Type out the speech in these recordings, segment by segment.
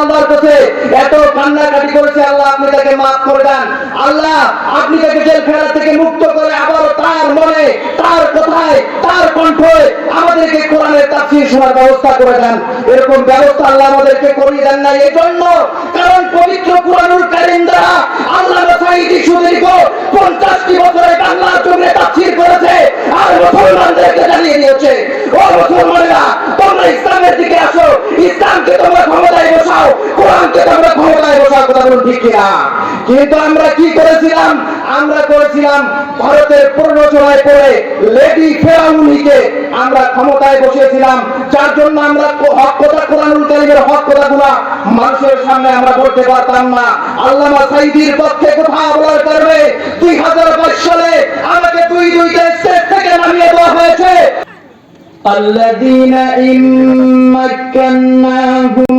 আল্লাহর কাছে এত কান্নাকাটি করেছে, আল্লাহ আপনি তাকে মাফ করে দেন। আল্লাহ, আপনি তাকে জেলখানা থেকে মুক্ত করে আবার তার মনে, তার কথায়, তার কণ্ঠে আমাদেরকে কোরআনের তাফসীর শোনার ব্যবস্থা করে দেন। এরকম ব্যবস্থা আল্লাহ আমাদেরকে করিয়ে দেন না। এই জন্য কারণ পবিত্র কোরআনুল কারীম দ্বারা আল্লাহ সাইদি সুদীর্ঘ পঞ্চাশটি বছরে বাংলার জন্য তাফসীর করেছে আর মুসলমানদেরকে জানিয়ে দিয়েছে। ও মুসলমানেরা, তোমরা ইসলামের দিকে আসো। ইসলামকে তোমরা ক্ষমতায় বসাও। কোরআনকে তোমরা ক্ষমতায় বসাও কথা বলুন ঠিক কিনা কিন্তু আমরা কি করেছিলাম আমরা করেছিলাম ভারতের প্ররোচনায় পড়ে লেডি ফেরাউনিকে আমরা ক্ষমতায় বসিয়েছিলাম যার জন্য আমরা কো- হক কথা কোরআনুল কারিমের হক কথাগুলা মানুষের সামনে আমরা বলতে পারতাম না আল্লামা সাইদির পক্ষে কথা বলার কারণে দুই হাজার বাইশ সালে আমাকে দুই দুইটা স্টেট থেকে নামিয়ে দেওয়া হয়েছে الذين إن مكناهم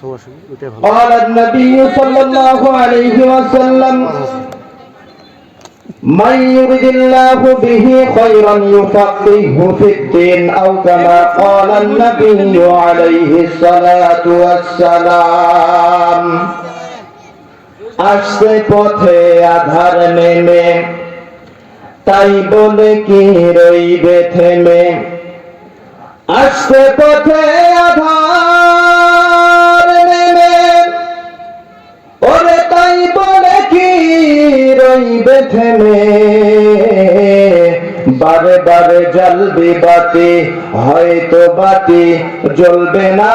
সমস্যা ওইটাই ভালো قال النبي صلى الله عليه وسلم من يرد الله به خيرا يفقهه في الدين أو كما قال النبي عليه الصلاة والسلام আসছে পথে আধার নেমে তাই বলে কি রইবে থেমে আসছে পথে আধার নেমে। ওরে তাই বলে কি রইবে থেমে? বারে বারে জ্বলবে বাতি, হয়তো বাতি জ্বলবে না।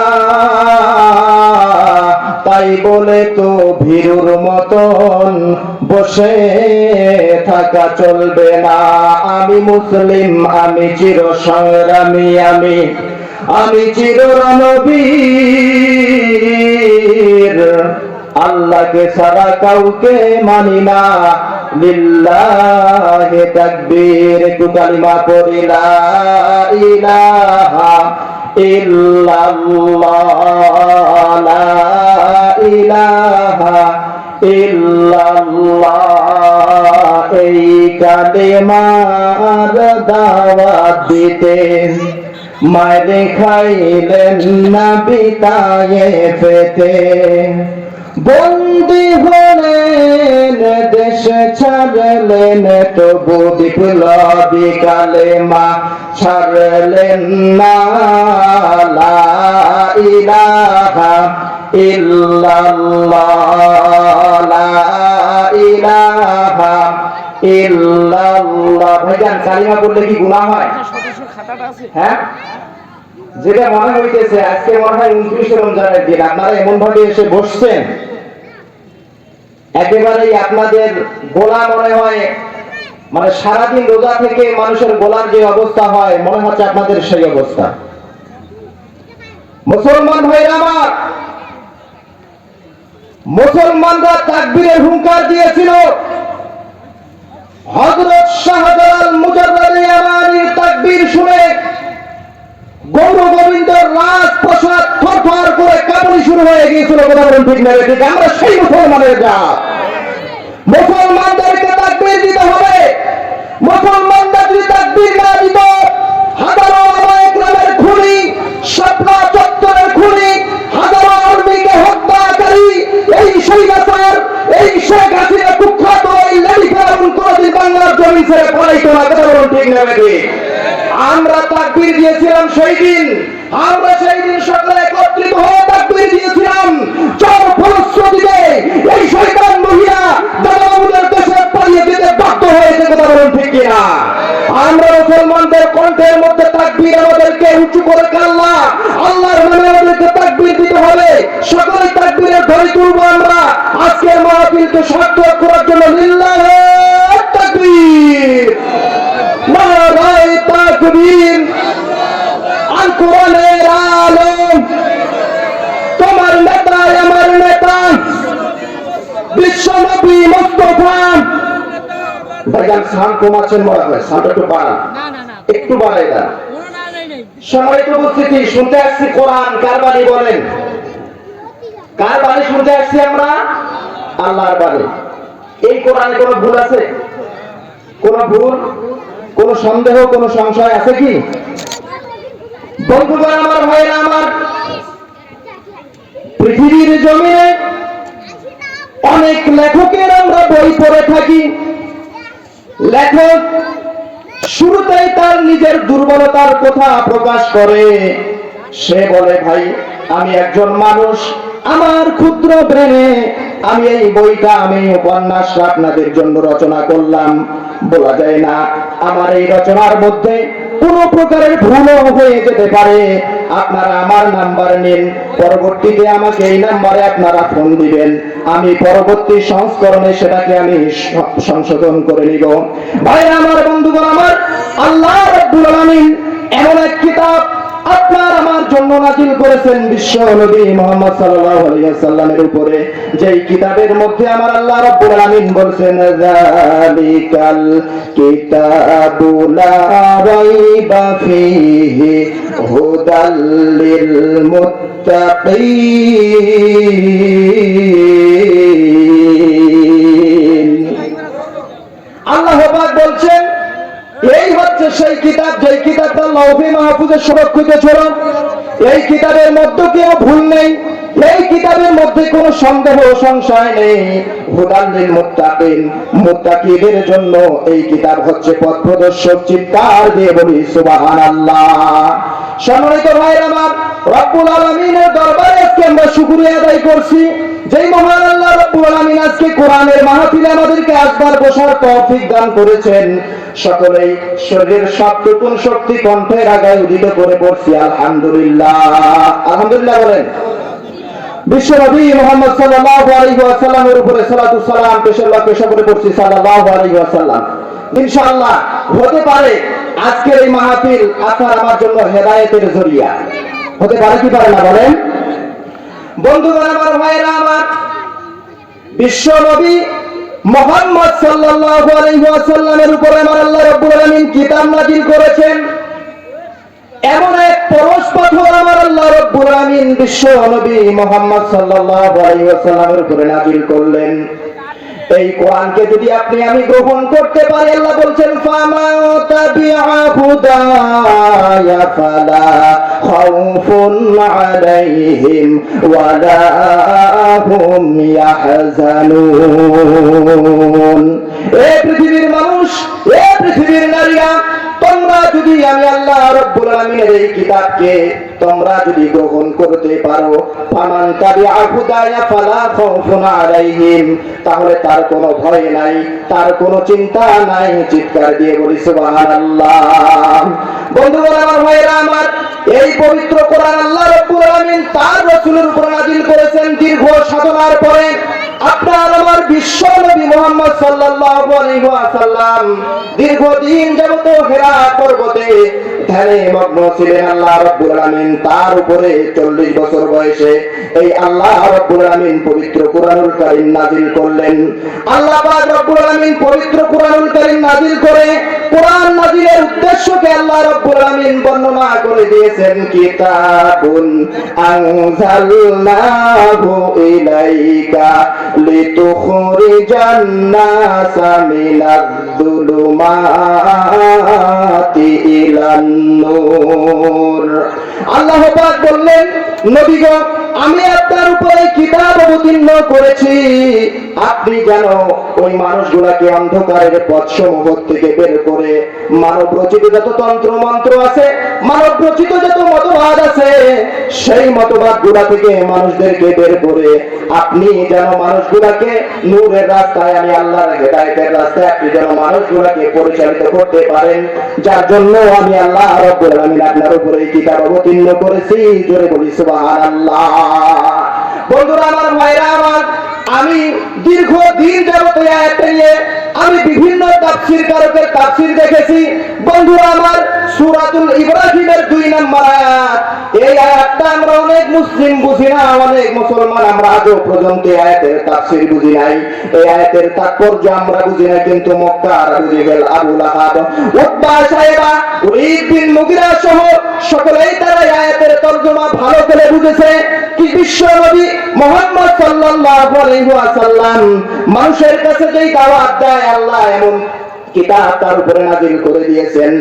তাই বলে তো ভীরুর মতন বসে থাকা চলবে না। আমি মুসলিম, আমি চির সংগ্রামী, আমি আমি চির আল্লাহকে সারা কাউকে মানি না। লিল্লাহে তাকবীর, একটু কালিমা পড়ি, লা ইলাহা ইল্লাল্লাহ, লা ইলাহা ইল্লাল্লাহ, এই কালেমার দাওয়াত দিতে। মারে খাইলেন না বিতায়ে পেতে বন্দি হলেন দেশ ছাড়লেন তবু বিপ্লবী কালেমা ছাড়লেন না। ইলাহা ইল্লাল্লাহ ইলাহা ইল্লাল্লাহ। ভাইজান কালিমা পড়লে কি গুনাহ হয়? হ্যাঁ যেটা মনে হইতেছে আজকে মনে হয় উনত্রিশে রমজানের দিন আপনারা এমন ভাবে এসে বসছেন একেবারেই আপনাদের গোলা মনে হয় মানে সারাদিন রোজা থেকে মানুষের গোলার যে অবস্থা হয়, মনে হচ্ছে আপনাদের সেই অবস্থা। মুসলমান ভাইরা আমার, মুসলমানরা তাকবীরের হুঙ্কার দিয়েছিল। হযরত শাহজালাল মুজাদ্দিদ ইয়ামানির তাকবীর শুনে গৌর গোবিন্দ রাজপ্রসাদ থরথর করে কাঁপুনি শুরু হয়ে গিয়েছিল, কথা ঠিক না ঠিক আমরা সেই মুসলমানের জাত মুসলমানদেরকে তাকবীর দিতে হবে? মুসলমানরা যদি তাকবীর না দিত, হাজারো নামের খুনি, স্বপ্ন চত্বরের খুনি, হাজারো আর্মিকে হত্যাকারী, এই সৈন্যসার এই শেখ হাসিনা কুখ্যাত এই লেডি ফেরাউন কোনদিন বাংলার জমি ছেড়ে পড়াইতো না, কথা ঠিক না ঠিক আমরা তাকবীর দিয়েছিলাম সেই দিন। আমরা সেই দিন সকলে একত্রিত হয়ে তাকবীর দিয়েছিলাম। যার ফলশ্রুতিতে এই শয়তান মহিলা দাদাবাবুদের দেশে পালিয়ে যেতে বাধ্য হয়েছে, কথা বলুন ঠিক কিনা? আমরা মুসলমানদের কণ্ঠের মধ্যে তাকবীর আমাদেরকে উঁচু করে কাল্লা আল্লাহর নামে আমাদেরকে তাকবীর দিতে হবে। সকলে তাকবীরের ধরে তুলবো আমরা। আজকের মাহফিলকে সার্থক করার জন্য লিল্লাহে তাকবীর। বিশ্বনবী সান কমাচ্ছেন হয় একটু একটু বাড়াই না সময় উপস্থিতি শুনতে আসছি কোরআন কার বাণী বলেন। কার বাণী শুনতে আসছি আমরা? আল্লাহর বাণী। এই কোরআনে কোন ভুল আছে? কোন ভুল? কোন সন্দেহ কোনো সংশয় আছে কি? বন্ধুগণ আমার ভাইয়েরা আমার পৃথিবীর জমিনে অনেক লেখকের আমরা বই পড়ে থাকি। লেখক শুরুতেই তার নিজের দুর্বলতার কথা প্রকাশ করে। সে বলে, ভাই, আমি একজন মানুষ। আমার ক্ষুদ্র ব্রেনে আমি এই বইটা, আমি এই উপন্যাসটা আপনাদের জন্য রচনা করলাম। বলা যায় না, আমার এই রচনার মধ্যে কোনো প্রকারের ভুলও হয়ে যেতে পারে। আপনারা আমার নাম্বার নিন। পরবর্তীতে আমাকে এই নাম্বারে আপনারা ফোন দিবেন। আমি পরবর্তী সংস্করণে সেটাকে আমি সংশোধন করে নিব। ভাই আমার বন্ধুগণ, আমার আল্লাহ রাব্বুল আলামিন এমন এক কিতাব আপনার আমার জন্য নাজিল করেছেন বিশ্ব নবী মোহাম্মদ সাল্লাল্লাহু আলাইহি সাল্লামের উপরে। যেই কিতাবের মধ্যে আমার আল্লাহ রাব্বুল আলামিন বলেছেন, যালিকাল কিতাবু লা রাইবা ফীহি হুদাল লিল মুত্তাকিন। কিতাবটা মাহফুজের সুরক্ষিত ছিল এই কিতাবের মধ্যে কেউ ভুল নেই, এই কিতাবের মধ্যে কোনো সন্দেহ সংশয় নেই। হুদাল্লিল মুত্তাকিন, মুত্তাকিদের জন্য এই কিতাব হচ্ছে পথ প্রদর্শক, চিৎকার দিয়ে বলি, সুবহানাল্লাহ। সম্মানিত ভাইয়ের আমার, রব্বুল আলামিনের দরবারে আজকে আমরা শুকরিয়া আদায় করছি। যেই মহান আল্লাহ রব্বুল আলামিন আজকে কোরআনের মাহফিলে আমাদেরকে আসবার বসার তৌফিক দান করেছেন, সকলেই শরীরের সবটুকুন শক্তি কণ্ঠের আগায় উদিত করে পড়ছি, আলহামদুলিল্লাহ। আলহামদুলিল্লাহ বলেন। বিশ্বনবী মোহাম্মদ সাল্লাল্লাহু আলাইহি ওয়াসাল্লামের উপরে সালাতু সালাম পেশাল্লাহ পেশা করে পড়ছি, সাল্লাল্লাহু আলাইহি ওয়াসাল্লাম। ইনশাআল্লাহ, হতে পারে আজকের এই মাহফিল আপনার আমার জন্য হেদায়েতের জরিয়া। হতে পারে কি পারে না বলেন? বন্ধুগণ, আমার ভাইরা আমার বিশ্বনবী মোহাম্মদ সাল্লাল্লাহু আলাইহি ওয়াসাল্লামের উপরে আমার আল্লাহ রাব্বুল আলামিন কিতাব নাযিল করেছেন। এমন এক পরশ পাথর আমার আল্লাহ রাব্বুল আলামিন বিশ্ব নবী মোহাম্মদ সাল্লাল্লাহু আলাইহি ওয়াসাল্লামের উপরে নাযিল করলেন। এই কোরআনকে যদি আপনি আমি গ্রহণ করতে পারি, আল্লাহ বলছেন এ পৃথিবীর মানুষ, এ পৃথিবীর নারীরা তোমরা যদি আমি আল্লাহ রব্বুল আলামিনের এই কিতাবকে তোমরা যদি গ্রহণ করতে পারো, ফামান তাবিআ হুদায়া ফালা খাউফুন আলাইহিম, তাহলে তার কোনো ভয় নাই, তার কোনো চিন্তা নাই, চিৎকার দিয়ে বলি সুবহানাল্লাহ। বন্ধুগণ, আমার ভাইরা আমার এই পবিত্র কোরআন আল্লাহ রাব্বুল আলামিন তার রাসূলের উপর নাযিল করেছেন দীর্ঘ সাধনার পরে। আপনার আমার বিশ্ব নবী মোহাম্মদ সাল্লাল্লাহু আলাইহি ওয়াসাল্লাম দীর্ঘদিন যাবত পর্বতে ধ্যানে মগ্ন ছিলেন আল্লাহ আলামিন। তার উপরে 40 বছর বয়সে এই আল্লাহ রাব্বুল আলামিন পবিত্র কোরআনুল কারীম নাযিল করলেন। আল্লাহ পাক রব্বুল আলামিন পবিত্র কোরআনুল কারীম নাযিল করে কোরআন নাযিলের উদ্দেশ্যকে আল্লাহ রাব্বুল আলামিন বর্ণনা করে দিয়েছেন, কিতাবুন আনজালনাহু ইলাইকা। লিতুখরিজান নাসা মিনাদ-দুলুমাতি ইলান নূর। আল্লাহ পাক বললেন, নবীগণ, আমি আপনার উপরে কিতাব অবতীর্ণ করেছি। আপনি যেন ওই মানুষগুলাকে অন্ধকারের পথসমূহ থেকে বের করে মানব রচিত যত তন্ত্র মন্ত্র আছে মানব রচিত যত মতবাদ আছে, সেই মতবাদগুলা থেকে মানুষদেরকে বের করে আপনি যেন মানুষগুলাকে নূরের রাস্তায় আমি আল্লাহর হেদায়েতের রাস্তায় আপনি যেন মানুষগুলাকে পরিচালিত করতে পারেন, যার জন্য আমি আল্লাহ রব্বুল আলামিন আপনার উপরে এই কিতাব অবতীর্ণ করেছি। জোরে বলি, সুবহানাল্লাহ। বন্ধুরা, আমার ভাইরা, আমার, আমি দীর্ঘ দিন যাবত এই আয়াতটা নিয়ে আমি বিভিন্ন তাফসীর কারকের তাফসীর দেখেছি। বন্ধুরা, আমার সূরাতুল ইব্রাহিমের দুই নম্বর আয়াত। এই আয়াতটা আমরা অনেক মুসলিম বুঝি না, অনেক মুসলমান আমরা আজও পর্যন্ত এই আয়াতের বুঝি নাই। এই আয়াতের তাৎপর্য আমরা বুঝি কিন্তু মক্কার বুঝে গেল সাহেবা বিন মুগিরা সহ সকলেই তারা এই আয়াতের তর্জমা ভালো করে বুঝেছে। কি বিশ্ব নবী মোহাম্মদ সাল্লাল্লাহু আলাইহি ওয়াসাল্লাম মানুষের কাছে যেই দাওয়াত দেয় আল্লাহ, এমন কিতাব তার উপরে নাজিল করে দিয়েছেন।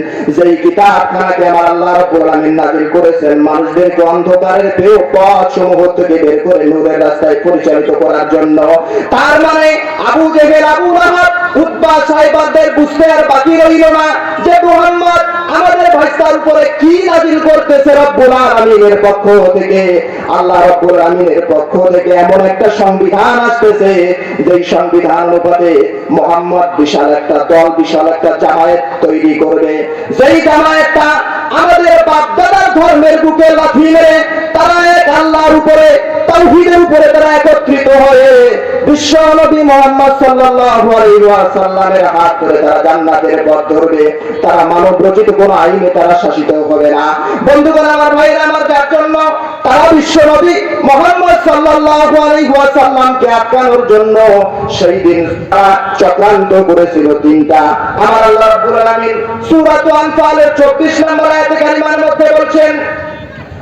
আমার আল্লাহ আলামিন নাজিল করেছেন, মানুষদেরকে অন্ধকারের পথ সমূহ থেকে বের করে নূরের রাস্তায় পরিচালিত করার জন্য। তার মানে Abu Jahl, Abu Lahab Utba সাহেবাদের বুঝতে আর বাকি রইল না যে মুহাম্মদ আমাদের উপরে কি নাজিল করতেছে রব্বুল আলামিনের পক্ষ থেকে। আল্লাহ রব্বুল আলামিনের পক্ষ থেকে এমন একটা সংবিধান আসতেছে, যেই সংবিধান অনুপাতে মোহাম্মদ বিশাল একটা দল বিশাল একটা জামায়াত তৈরি করবে। যেই জামায়াতটা আমাদের বাপদাদার ধর্মের বুকে লাথি মেরে তারা এক আল্লাহর উপরে, তাওহীদের উপরে তারা একত্রিত হয়ে বিশ্ব নবী মোহাম্মদ সাল্লাল্লাহু আলাইহি ওয়াসাল্লামের হাত ধরে তারা জান্নাতের পথ ধরবে। তারা মানব রচিত কোন আইনে তারা শাসিত হবে না। বন্ধুগণ, আমার ভাইরা আমার যার জন্য তারা বিশ্ব নবী মোহাম্মদ সাল্লাল্লাহু আলাইহি ওয়াসাল্লামকে আটকানোর জন্য সেই দিন তারা চক্রান্ত করেছিল তিনটা। আমার আল্লাহ রাব্বুল আলামিন আনফালের 24 নম্বর আয়াতে কারিমার মধ্যে বলছেন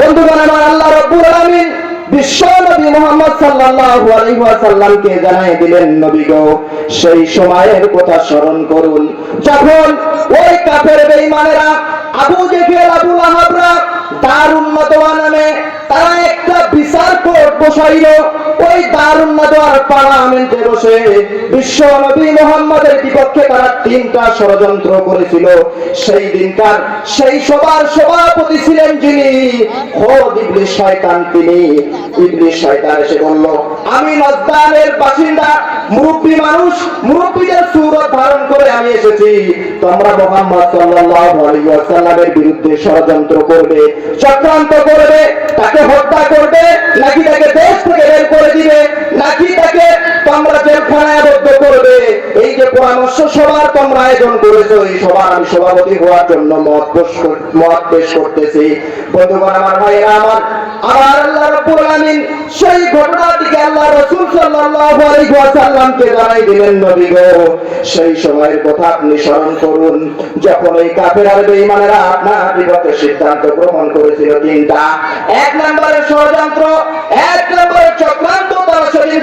বন্ধুগণ, আমার আল্লাহ রব্বুল আলামিন বিশ্ব নবী মুহাম্মদ সাল্লাল্লাহু আলাইহি ওয়াসাল্লামকে জানাই দিলেন, নবী গো, সেই সময়ের কথা স্মরণ করুন। যখন ওই কাফের বেঈমানেরা আবু জেহেল, আবু লাহাবরা দারুণ নদওয়া নামে তারা একটা বিচার কোর্ট বসাইল। ওই দারুণ নদওয়ার পার্লামেন্টে বসে বিশ্ব নবী মোহাম্মদের বিপক্ষে তারা তিনটা ষড়যন্ত্র করেছিল। সেই দিনকার সেই সবার সভাপতি ছিলেন যিনি, খোদ ইবলিস শয়তান তিনি। ইবলিস শয়তান এসে বলল আমি নজদানের বাসিন্দা, মুরব্বী মানুষ, মুরব্বীদের সুরত ধারণ করে আমি এসেছি। তোমরা মোহাম্মদ সাল্লাল্লাহু আলাইহি ওয়াসাল্লামের বিরুদ্ধে ষড়যন্ত্র করবে, চক্রান্ত করবে, তাকে হত্যা করবে, নাকি তাকে দেশ থেকে বের করে দিবে, নাকি তাকে তোমরা জেলখানায় আবদ্ধ করবে। এই যে পরামর্শ সবার তোমরা আয়োজন করেছ, এই সবার আমি সভাপতি হওয়ার জন্য মত মত পেশ করতেছি। বন্ধুগণ, আমার ভাইয়েরা, আমার আমার আল্লাহ রাব্বুল আলামিন সেই ঘটনাটিকে আল্লাহ রাসূল সাল্লাল্লাহু আলাইহি ওয়াসাল্লামকে জানাই দিলেন, নবী গো, সেই সময়ের কথা আপনি স্মরণ করুন। যখন ওই কাফের আর বেঈমানেরা আপনার বিপক্ষে সিদ্ধান্ত গ্রহণ করেছিল তিনটা, এক নম্বরে ষড়যন্ত্র, এক নম্বরে চক্রান্ত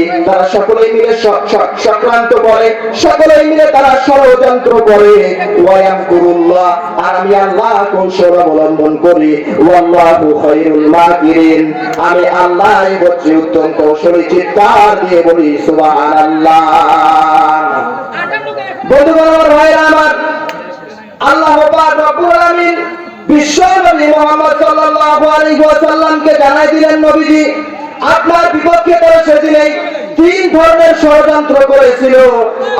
তারা সকলেই মিলে স- স- করে, সকলেই মিলে তারা ষড়যন্ত্র করে। ওয়াম কুরুল্লাহ আর আমি আল্লাহ কৌশল অবলম্বন করি। ওয়াল্লাহু খায়রুল মাকিরিন আমি আল্লাহ হচ্ছে উত্তম কৌশলী চিৎকার দিয়ে বলি, সুবহানাল্লাহ। বন্ধুগণ, আমার ভাইরা, আমার আল্লাহ পাক রব্বুল আলামিন বিশ্ব নবী মুহাম্মদ সাল্লাল্লাহু আলাইহি ওয়াসাল্লামকে জানাই দিলেন নবীজি আপনার বিপক্ষে তারা সেদিনেই তিন ধরনের ষড়যন্ত্র করেছিল।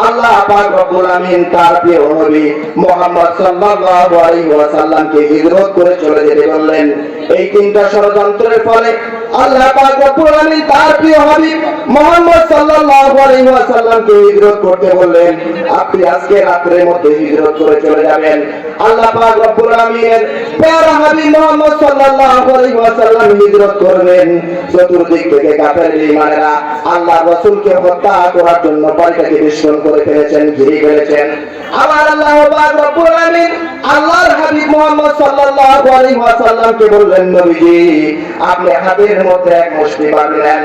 আল্লাহ পাক রব্বুল আমিন তার প্রিয় নবী সাল্লাল্লাহু আলাইহি ওয়াসাল্লামকে হিজরত করে চলে যেতে বললেন। এই তিনটা ষড়যন্ত্রের ফলে আল্লাহ পাক রব্বুল আমিন তার প্রিয় হাবিব মোহাম্মদ সাল্লাল্লাহু আলাইহি ওয়াসাল্লামকে হিজরত করতে বললেন, আপনি আজকে রাত্রের মধ্যে হিজরত করে চলে যাবেন। আল্লাহ পাক রব্বুল আলামিনের প্যারা হাবিব সাল্লাল্লাহু আলাইহি ওয়াসাল্লাম হিজরত চতুর্দিক থেকে কাফের আল্লাহ রাসূলকে হত্যা করার জন্য বাড়িটাকে বিস্ফোরণ করে ফেলেছেন ঘিরে ফেলেছেন। আমার আল্লাহ আল্লাহর হাবিব মোহাম্মদ সাল্লাল্লাহু আলাইহি ওয়াসাল্লামকে বললেন, নবীজি, আপনি হাতের মধ্যে এক মুষ্টি নেন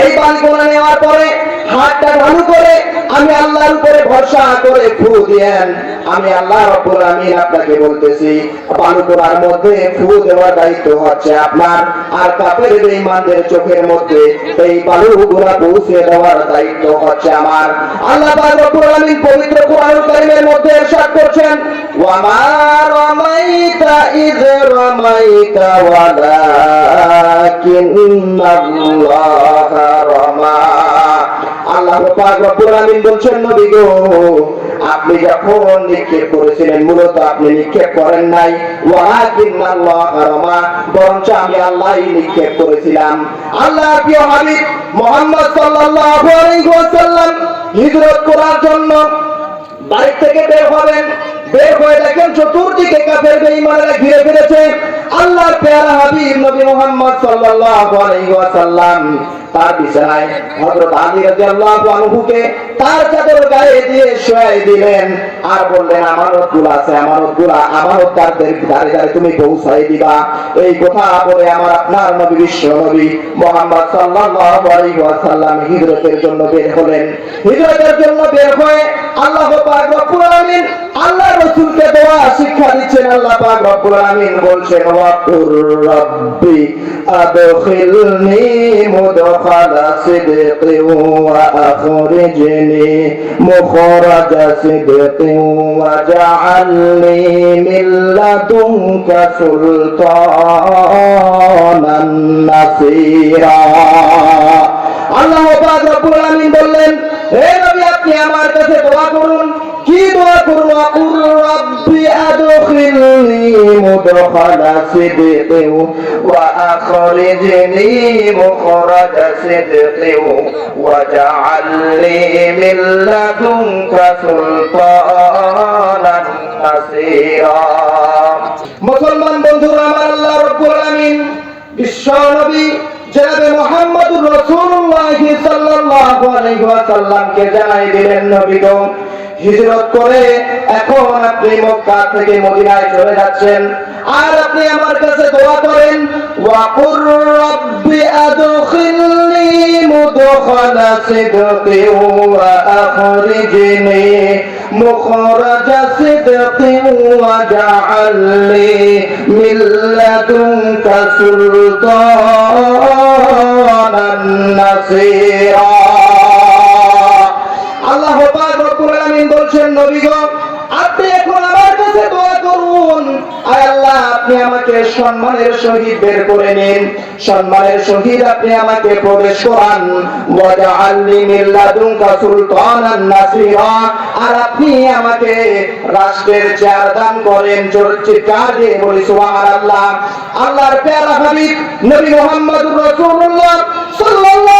এই বাড়িগুলো নেওয়ার পরে হাতটা ঢালু করে আমি আল্লাহর উপরে ভরসা করে ফু দিয়েন। আমি আল্লাহ রব্বুল আমিন আপনাকে বলতেছি, বালু করার মধ্যে ফু দেওয়ার দায়িত্ব হচ্ছে আপনার। আর কাপের বেঈমানদের চোখের মধ্যে এই বালুগুলা পৌঁছে দেওয়ার দায়িত্ব হচ্ছে আমার। আল্লাহ পাক রব্বুল আমিন পবিত্র কোরআনুল কারীমের মধ্যে ইরশাদ করছেন, ওয়া মা রামাইতা ইয রামাইতা ওয়ালাকিন্নাল্লাহা রামা আল্লাহ পাক রব্বুল বলছেন, নবী গো, আপনি যখন নিক্ষেপ করেছিলেন, মূলত আপনি নিক্ষেপ করেন নাই। ওয়ালাকিন্নাল্লাহ রামা, বরঞ্চ আমি আল্লাহই নিক্ষেপ করেছিলাম। আল্লাহ প্রিয় হাবিব মুহাম্মদ সাল্লাল্লাহু আলাইহি ওয়াসাল্লাম হিজরত করার জন্য বাড়ি থেকে বের হবেন। বের হয়ে দেখেন চতুর্দিকে কাফের বেঈমানেরা ঘিরে ফেলেছে আল্লাহর পেয়ারা হাবিব নবী সাল্লাল্লাহু আলাইহি ওয়াসাল্লাম তার বিছানায় হযরত আলী রাদিয়াল্লাহু আনহুকে তার চাদর গায়ে দিয়ে দিলেন। আর বললেন আছে দ্বারে দ্বারে তুমি পৌঁছাই দিবা। এই কথা বলে আমার আপনার নবী, বিশ্ব নবী মুহাম্মদ সাল্লাল্লাহু আলাইহি ওয়াসাল্লাম হিজরতের জন্য বের হলেন। হিজরতের জন্য বের হয়ে আল্লাহ পাক রব্বুল আলামিন আল্লাহ রাসূলকে দোয়া শিক্ষা দিচ্ছেন আল্লাহ পাক রব্বুল আলামিন বলছেন, ওয়াকুর রাব্বি আদখিলনি মুদখালা সিদকিন ওয়া আখরিজনি মুখরাজা সিদকিন ওয়া জাআলনি মিন লাদুনকা সুলতানান নাসীরা। আল্লাহ পাক রব্বুল আলামিন বললেন, হে নবী, আপনি আমার কাছে দোয়া করুন। মিন মুসলমান বন্ধুরা, আমার আল্লাহ রাব্বুল আলামিন বিশ্ব নবী জনাবে মুহাম্মদুর রাসূলুল্লাহ জানাই দিলেন নবী হিজরত করে এখন আপনি মক্কা থেকে মদিনায় চলে যাচ্ছেন। আর আপনি আমার কাছে দোয়া করেন, ওয়াকুর রাব্বি আদখিলনি ওয়া আখরিজনি বলছেন, নবীগণ, আপনি এখন আমার কাছে দোয়া করুন। আয় আল্লাহ, আপনি আমাকে সম্মানের সহিত বের করে নিন। সম্মানের সহিত আপনি আমাকে প্রবেশ করান। আর আপনি আমাকে রাষ্ট্রের চেয়ার দান করেন চিৎকার দিয়ে বলি, সুবহানাল্লাহ। আল্লাহর প্যারা হাবিব নবী মুহাম্মদুর রাসূলুল্লাহ সাল্লাল্লাহু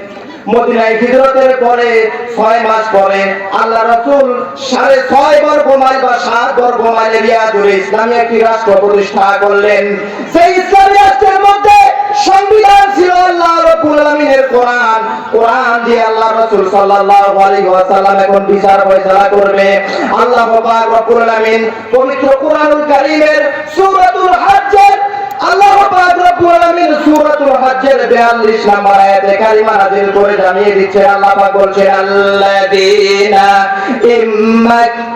মদিনায় হিজরতের পরে ছয় মাস পরে আল্লাহ রসুল সাড়ে ছয় বর্গ মাইল বা সাত বর্গ মাইল এরিয়া জুড়ে ইসলামী একটি রাষ্ট্র প্রতিষ্ঠা করলেন। সেই ইসলামী রাষ্ট্রের মধ্যে সংবিধান ছিল আল্লাহ রব্বুল আলামিনের কোরআন। কোরআন দিয়ে আল্লাহ রাসূল সাল্লাল্লাহু আলাইহি ওয়াসাল্লাম এখন বিচার ফয়সালা করবে। আল্লাহ পাক রব্বুল আলামিন পবিত্র কোরআনুল কারীমের সূরাতুল হজ্জের আল্লাহ পাক রব্বুল আলামিন সূরাতুল হজ্জের 42 নম্বর আয়াতে কারিমা নাযিল করে জানিয়ে দিচ্ছে আল্লাহ পাক বলছেন, আল্লাযীনা ইম্মাক্কান্নাহুম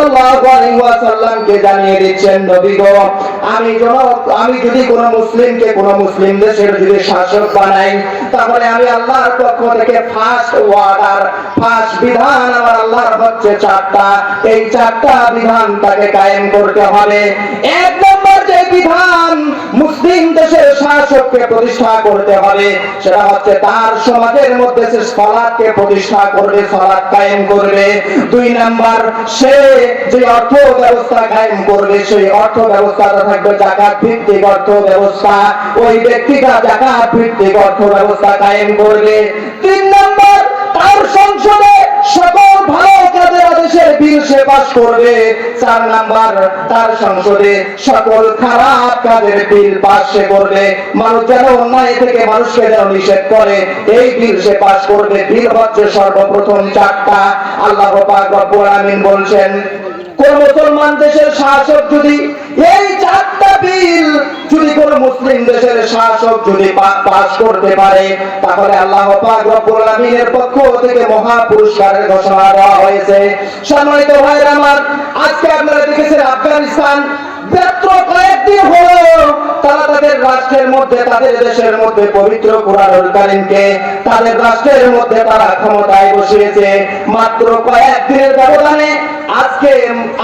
আলাইহি ওয়াসাল্লামকে জানিয়ে দিচ্ছেন আমি আমি যদি কোনো মুসলিমকে কোনো মুসলিম দেশের যদি শাসক বানাই, তাহলে আমি আল্লাহর পক্ষ থেকে ফার্স্ট ফার্স্ট বিধান আমার আল্লাহর হচ্ছে চারটা। এই চারটা বিধান তাকে কায়েম করতে হবে। এক নম্বর যে বিধান মুসলিম দেশের শাসককে প্রতিষ্ঠা করতে হবে, সেটা হচ্ছে তার সমাজের মধ্যে সে সলাদকে প্রতিষ্ঠা করবে, সলাদ কায়েম করবে। দুই নাম্বার, সে যে অর্থ ব্যবস্থা কায়েম করবে, সেই অর্থ ব্যবস্থাটা থাকবে জাকাত ভিত্তিক অর্থ ব্যবস্থা ওই ব্যক্তিটা জাকাত ভিত্তিক অর্থ ব্যবস্থা কায়েম করবে। তিন নাম্বার, তার সংসদে সকল ভালো কাজের বীর সে পাশ করবে, চার নাম্বার তার সংসদে সকল খারাপ কাজের বিল পাশ সে করবে। মানুষ যেন অন্যায় থেকে মানুষকে যেন নিষেধ করে, এই বিল সে পাশ করবে। বিল হচ্ছে সর্বপ্রথম চারটা। আল্লাহ পাক বলছেন কোন মুসলমান দেশের শাসক যদি এই চারটা বিল যদি কোন মুসলিম দেশের শাসক যদি পাস করতে পারে, তাহলে আল্লাহ পাক রব্বুল আলামিনের পক্ষ থেকে মহা পুরস্কারের ঘোষণা দেওয়া হয়েছে। সম্মানিত ভাইরা আমার, আজকে আপনারা দেখেছেন আফগানিস্তান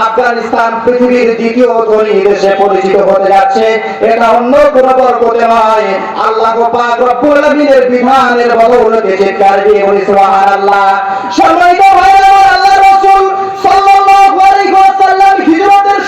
আফগানিস্তান পৃথিবীর দ্বিতীয় ধনী দেশে পরিচিত হতে যাচ্ছে। এটা অন্য কোন বরকতে নয়। আল্লাহ পাক রব্বুল আলামিনের বিধানের বদৌলতে চিৎকার দিয়ে বলি সম্মানিত ভাইরা আমার আল্লাহ রাসূল সাল্লাল্লাহু আলাইহি ওয়াসাল্লাম হিজরতের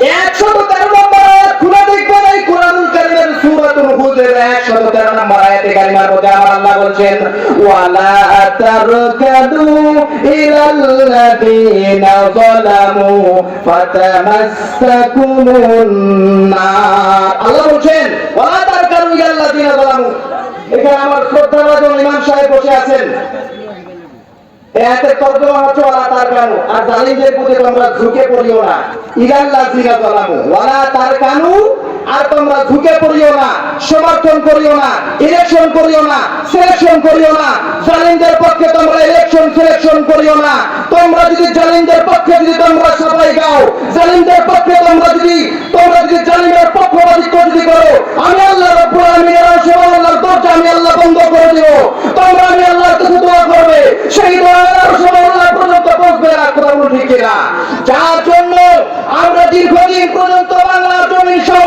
113 নম্বর আয়াত খুলে দেখবেন এই কোরআনুল কারীমের সূরাতুল হুদের 113 নম্বর আয়াতে কারিমার মধ্যে আমার আমার শ্রদ্ধাভাজন ইমাম সাহেব বসে আছেন। এতে তর্জমা হচ্ছে ওয়ালা তার কানু, আর জালিমদের প্রতি তোমরা ঝুঁকে পড়িও না। ইগাল্লা জিনা জালামু ওয়ালা তার কানু আর তোমরা ঝুঁকে পড়িও না, সমর্থন করিও না ইলেকশন করিও না সিলেকশন করিও না। জালিমদের পক্ষে তোমরা ইলেকশন সিলেকশন করিও না। তোমরা যদি জালিমদের পক্ষে যদি তোমরা সবাই গাও জালিমদের পক্ষে তোমরা যদি তোমরা যদি জালিমের পক্ষপাতিত্ব যদি করো, আমি আল্লাহ রব্বুল আলামিনের আরশে আল্লাহর দরজা আমি আল্লাহ বন্ধ করে দেব। তোমরা আমি আল্লাহর কাছে দোয়া করবে, সেই দোয়া আরশে আল্লাহ পর্যন্ত পৌঁছবে না বলুন ঠিক কিনা? যার জন্য আমরা দীর্ঘদিন পর্যন্ত বাংলার জমিন সহ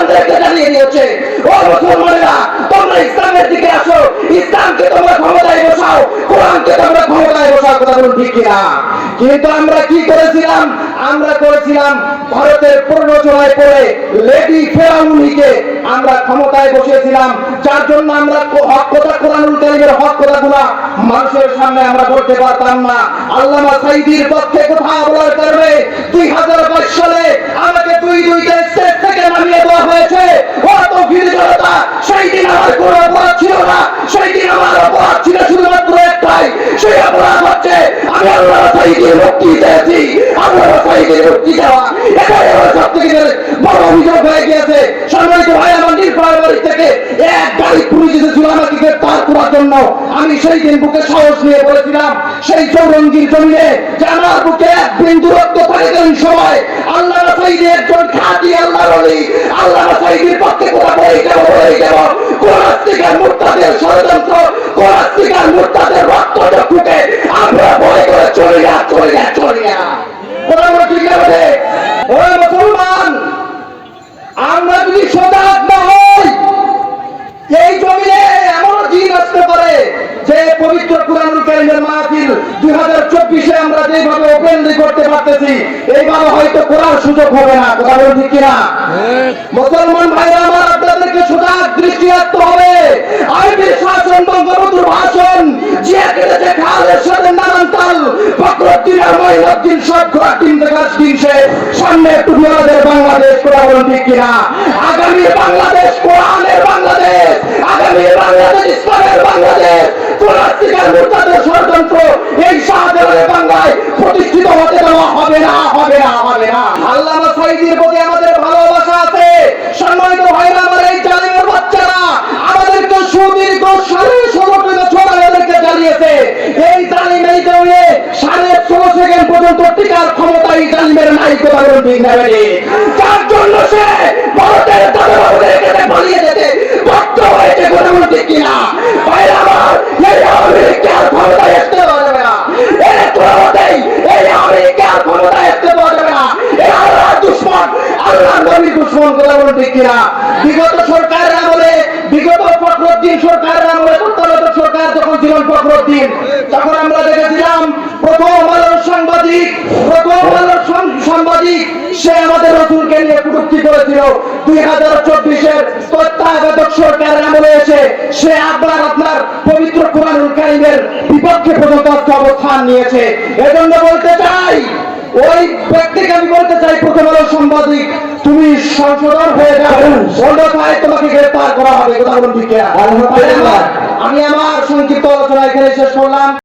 মুসলমানদেরকে জানিয়ে দিয়েছে। কিন্তু আমরা কি করেছিলাম? আমরা করেছিলাম ভারতের প্ররোচনায় পড়ে লেডি ফেরাউনিকে আমরা ক্ষমতায় বসিয়েছিলাম। যার জন্য আমরা হক কথা কোরআনুল কারীমের হক কথাগুলা মানুষের সামনে আমরা বলতে পারতাম না। আল্লামা সাইদির পক্ষে কথা বলার কারণে দুই হাজার বাইশ সালে আমাকে দুই দুইটা স্টেট থেকে নামিয়ে দেওয়া হয়েছে। ভিড় জনতা সেই দিন আমার কোনো অপরাধ ছিল না। সেই দিন আমার অপরাধ ছিল শুধুমাত্র একটাই। সেই অপরাধ হচ্ছে, আমি আল্লাহ দেওয়া এটাই আমার সব থেকে বড় অভিযোগ হয়ে গিয়েছে সম্মানিত ভাই আমার নির্ভয় বাড়ি থেকে এক গাড়ি পুলিশ এসেছিল আমাকে গ্রেপ্তার করার জন্য আমি সেই দিন বুকে সাহস নিয়ে বলেছিলাম, সেই চৌরঙ্গির জমিনে যে আমার বুকে এক বিন্দু রক্ত থাকাকালীন সময়। আল্লাহ সাইদি একজন খাঁটি আল্লাহ বলি আল্লাহ সাইদির পক্ষে কথা বলে যাব বলে যাব কোরাস্তিকার মুক্তাদের ষড়যন্ত্র কোরাস্তিকার মুক্তাদের রক্ত চক্ষুকে আমরা ভয় করে চলে যা চলে যা চলে যা। কথা বলে ঠিক আছে ও মুসলমান এই জমিনে এমন দিন আসতে পারে যে পবিত্র কোরআন কারিমের মাহফিল দুই হাজার চব্বিশে আমরা যেভাবে ওপেন করতে পারতেছি এইভাবে হয়তো করার সুযোগ হবে না। কথা বলছি কিনা? হ্যাঁ। মুসলমান ভাইরা আমার আপনাদেরকে সুদার দৃষ্টি রাখতে হবে। আরবি বিশ্বাস কেটেছে খালের সাথে নানান তাল ফখরুদ্দিনের মহিনুদ্দিন সব ঘোরা তিন দেখার দিনছে সামনে একটু আমাদের বাংলাদেশ বলুন ঠিক কিনা? আগামী ষড়যন্ত্র, এই শাহজাহানের বাংলায় প্রতিষ্ঠিত হতে দেওয়া হবে না হবে না হবে না ভালোবাসা আছে সম্মানিত ভাইরা আমার এই জালিমের বাচ্চারা আমাদেরকে সুদীর্ঘ সাড়ে ষোলোটি বছর আমাদেরকে জ্বালিয়েছে এই জালিম এই কারণে সাড়ে ষোলো সেকেন্ড পর্যন্ত টিকার ক্ষমতা এই জালিমের নাই কথা বলুন ঠিক না বেটি? যার জন্য সে ভারতের কাছে পালিয়ে যেতে বাধ্য হয়েছে ঠিক কিনা। ভাইরা আমার, এই আমেরিকার ক্ষমতায় আসতে যাবে না। এর তুলনাতেই এই না। এই আল্লাহ নবীর দুশ্মন কথা ঠিক কিনা বিগত সরকারের আমলে বিগত ফখরুদ্দিন সরকারের আমলে তত্ত্বাবধায়ক সরকার যখন ছিলেন ফখরুদ্দিন তখন আমরা দেখেছিলাম প্রথম আলোর সাংবাদিক প্রথম আলোর সাং- সাংবাদিক সে আমাদের রসুলকে নিয়ে কটূক্তি করেছিল দুই হাজার চব্বিশের তত্ত্বাবধায়ক সরকারের আমলে এসে সে আবার আপনার পবিত্র কোরআনুল কারিমের বিপক্ষে অবস্থান নিয়েছে। এজন্য বলতে চাই ওই ব্যক্তিকে আমি বলতে চাই প্রথম আলো সাংবাদিক তুমি সংশোধন হয়ে যাবে অন্যথায় তোমাকে গ্রেফতার করা হবে? আমি আমার সংক্ষিপ্ত আলোচনা এখানে শেষ করলাম।